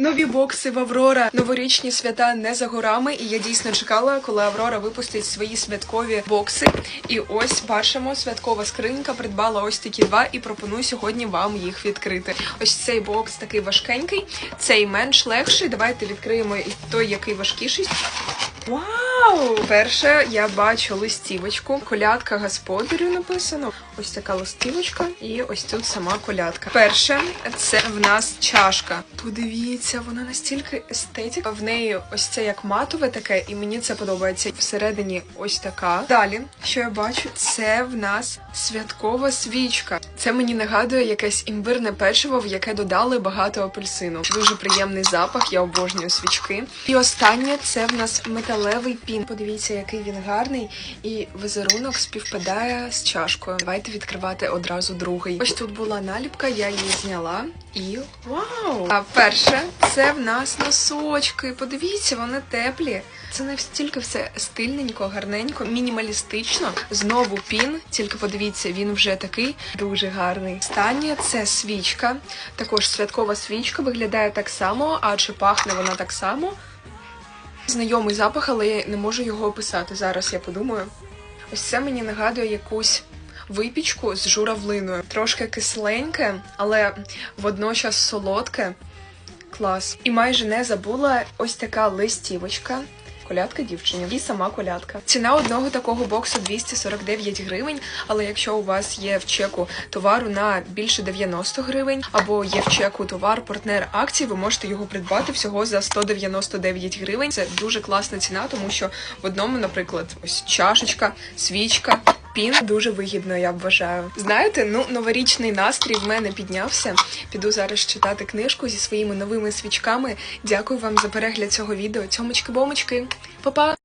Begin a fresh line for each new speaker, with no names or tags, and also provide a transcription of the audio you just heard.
Нові бокси в Аврора, новорічні свята не за горами. І я дійсно чекала, коли Аврора випустить свої святкові бокси. І ось бачимо, святкова скринька придбала ось такі два і пропоную сьогодні вам їх відкрити. Ось цей бокс такий важкенький, цей менш легший. Давайте відкриємо той, який важкіший. Вау! Перше я бачу листівочку. Колядка господарю написано. Ось така листівочка, і ось тут сама колядка. Перше це в нас чашка. Подивіться, вона настільки естетика. В неї ось це як матове таке, і мені це подобається. Всередині ось така. Далі, що я бачу, це в нас святкова свічка. Це мені нагадує якесь імбирне печиво, в яке додали багато апельсину. Дуже приємний запах, я обожнюю свічки. І останнє це в нас металевий пін. Подивіться, який він гарний, і візерунок співпадає з чашкою. Давайте відкривати одразу другий. Ось тут була наліпка, я її зняла. І вау! А перше це в нас носочки. Подивіться, вони теплі. Це настільки все стильненько, гарненько, мінімалістично. Знову пін, тільки подивіться, він вже такий дуже гарний. Останнє це свічка. Також святкова свічка виглядає так само, а чи пахне вона так само? Знайомий запах, але я не можу його описати. Зараз я подумаю. Ось це мені нагадує якусь випічку з журавлиною. Трошки кисленьке, але водночас солодке. Клас. І майже не забула ось така листівочка. Колядка дівчині і сама колядка. Ціна одного такого боксу 249 гривень. Але якщо у вас є в чеку товару на більше 90 гривень, або є в чеку товар партнер акції, ви можете його придбати всього за 199 гривень. Це дуже класна ціна, тому що в одному, наприклад, ось чашечка, свічка. Пін дуже вигідно, я вважаю. Знаєте, ну новорічний настрій в мене піднявся. Піду зараз читати книжку зі своїми новими свічками. Дякую вам за перегляд цього відео. Цьомочки-бомочки. Па-па!